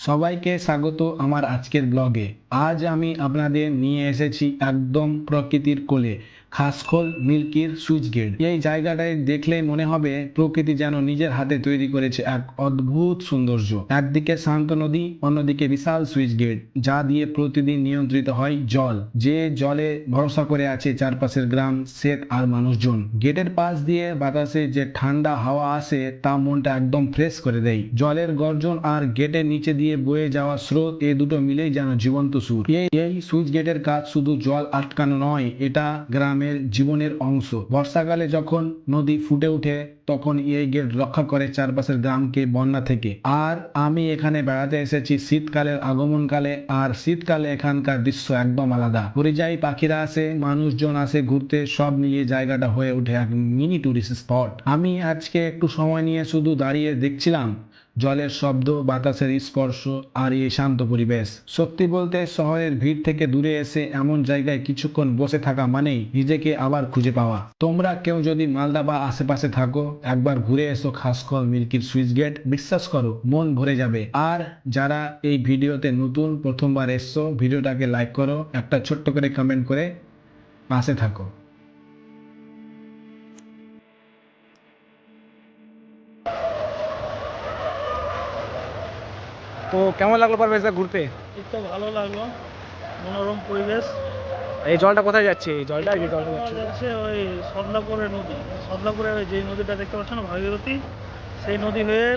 সবাইকে স্বাগত আমার আজকের ব্লগে আজ আমি আপনাদের নিয়ে এসেছি একদম প্রকৃতির কোলে। খাসখোল মিল্কির সুইচ গেট। এই জায়গাটায় দেখলে মনে হবে প্রকৃতি যেন নিজের হাতে তৈরি করেছে এক অদ্ভুত সৌন্দর্য। একদিকে শান্ত নদী, অন্যদিকে বিশাল সুইচ গেট, যা দিয়ে প্রতিদিন নিয়ন্ত্রিত হয় জল। যে জলে ভরসা করে আছে চারপাশের গ্রাম সেত আর মানুষজন। গেটের পাশ দিয়ে বাতাসে যে ঠান্ডা হাওয়া আসে, তা মনটা একদম ফ্রেশ করে দেয়। জলের গর্জন আর গেটের নিচে দিয়ে বয়ে যাওয়া স্রোত, এ দুটো মিলেই যেন জীবন্ত সুর। এই সুইচ গেটের কাজ শুধু জল আটকানো নয়, এটা গ্রামের জীবনের অংশ। বর্ষাকালে যখন নদী ফুটে ওঠে, তখন এই গেট রক্ষা করে চারপাশের গ্রামকে বন্যা থেকে। আর আমি এখানে বেড়াতে এসেছি, শীতকালের আগমনকালে। আর শীতকালে এখানকার দৃশ্য একদম আলাদা। পরিযায়ী পাখিরা আসে, মানুষজন আসে ঘুরতে, সব নিয়ে জায়গাটা হয়ে ওঠে এক মিনি টুরিস্ট স্পট। আমি আজকে একটু সময় নিয়ে শুধু দাঁড়িয়ে দেখছিলাম জলের শব্দ, বাতাসের স্পর্শ আর এই শান্ত পরিবেশ। সত্যি বলতে শহরের ভিড় থেকে দূরে এসে এমন জায়গায় কিছুক্ষণ বসে থাকা মানেই নিজেকে আবার খুঁজে পাওয়া। তোমরা কেউ যদি মালদা বা আশেপাশে থাকো, একবার ঘুরে এসো খাসকল মিল্কির সুইচ গেট। বিশ্বাস করো, মন ভরে যাবে। আর যারা এই ভিডিওতে নতুন, প্রথমবার এসছো, ভিডিওটাকে লাইক করো, একটা ছোট্ট করে কমেন্ট করে পাশে থাকো। তো কেমন লাগল পারভেজদা ঘুরতে? এই তো ভালো লাগল মনোরম পরিবেশ। এই জলটা কোথায় যাচ্ছে? এই জলটা এই জলটা যাচ্ছে? ওই সদলাপুরের নদী। সদলাপুরের যে নদীটা দেখতে পাচ্ছ না ভাগীরথী? সেই নদী হয়ে